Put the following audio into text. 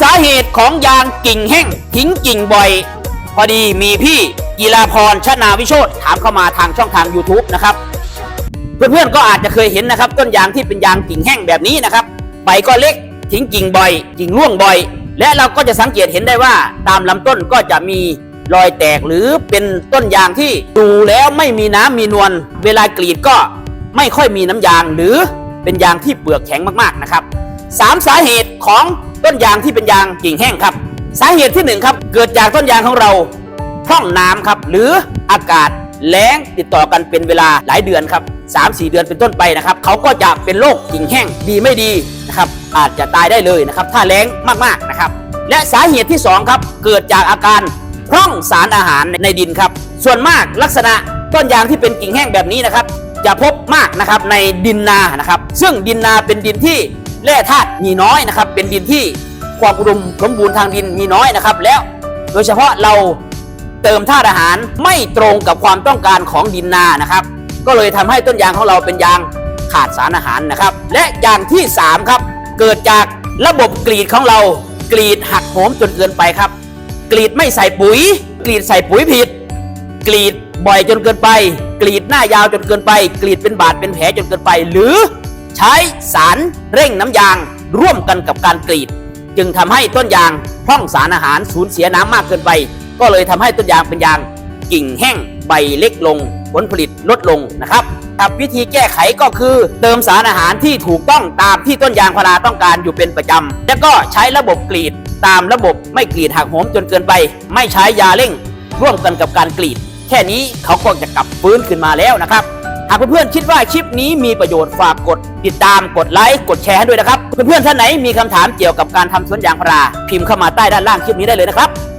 สาเหตุของยางกิ่งแห้งทิ้งกิ่งบ่อย พอดีมีพี่กีฬาพรชนาวิโชตถามเข้ามาทางช่องทาง YouTube นะครับ เพื่อนๆก็อาจจะเคยเห็นนะครับ ต้นยางที่เป็นยางกิ่งแห้งแบบนี้นะครับใบก็เล็กทิ้งกิ่งบ่อย กิ่งร่วงบ่อย และเราก็จะสังเกตเห็นได้ว่าตามลำต้นก็จะมีรอยแตกหรือเป็นต้นยางที่ดูแล้วไม่มีน้ำมีนวลเวลากรีดก็ไม่ค่อยมีน้ำยางหรือเป็นยางที่เปลือกแข็งมากๆนะครับสามสาเหตุของ ต้นยางที่เป็นยางกิ่งแห้งครับ สาเหตุที่หนึ่งครับ เกิดจากต้นยางของเราพร่องน้ำครับ หรืออากาศแล้งติดต่อกันเป็นเวลาหลายเดือนครับสามสี่เดือนเป็นต้นไปนะครับเขาก็จะเป็นโรคกิ่งแห้งดีไม่ดีนะครับอาจจะตายได้เลยนะครับ ถ้าแล้งมากๆนะครับ และสาเหตุที่สองครับ เกิดจากอาการพร่องสารอาหารในดินครับ ส่วนมากลักษณะต้นยางที่เป็นกิ่งแห้งแบบนี้นะครับ จะพบมากนะครับในดินนานะครับ ซึ่งดินนาเป็นดินที่ แร่ธาตุมีน้อยนะครับ เป็นดินที่ความอุดมสมบูรณ์ทางดินมีน้อยนะครับ แล้วโดยเฉพาะเราเติมธาตุอาหารไม่ตรงกับความต้องการของดินนานะครับ ก็เลยทำให้ต้นยางของเราเป็นยางขาดสารอาหารนะครับ และอย่างที่3ครับเกิดจากระบบกรีดของเรากรีดหักโหมจนเกินไปครับ กรีดไม่ใส่ปุ๋ย กรีดใส่ปุ๋ยผิด กรีดบ่อยจนเกินไป กรีดหน้ายาวจนเกินไป กรีดเป็นบาดเป็นแผลจนเกินไป หรือ ใช้สารเร่งน้ำยางร่วมกันกับการกรีด จึงทำให้ต้นยางพร่องสารอาหารสูญเสียน้ำมากเกินไป ก็เลยทำให้ต้นยางเป็นยางกิ่งแห้งใบเล็กลง ผลผลิตลดลงนะครับกับวิธีแก้ไขก็คือเติมสารอาหารที่ถูกต้องตามที่ต้นยางพาราต้องการอยู่เป็นประจำ แล้วก็ใช้ระบบกรีดตามระบบไม่กรีดหักโหมจนเกินไป ไม่ใช้ยาเร่ง ร่วมกันกับการกรีด แค่นี้เขาก็จะกลับฟื้นขึ้นมาแล้วนะครับากเพื่อนๆคิดว่าคลิปนี้มีประโยชน์ฝากกด ติดตามกดไลค์กดแชร์ให้ด้วยนะครับ เพื่อนๆท่านไหนมีคำถามเกี่ยวกับการทำสวนยางพารา พิมพ์เข้ามาใต้ด้านล่างคลิปนี้ได้เลยนะครับ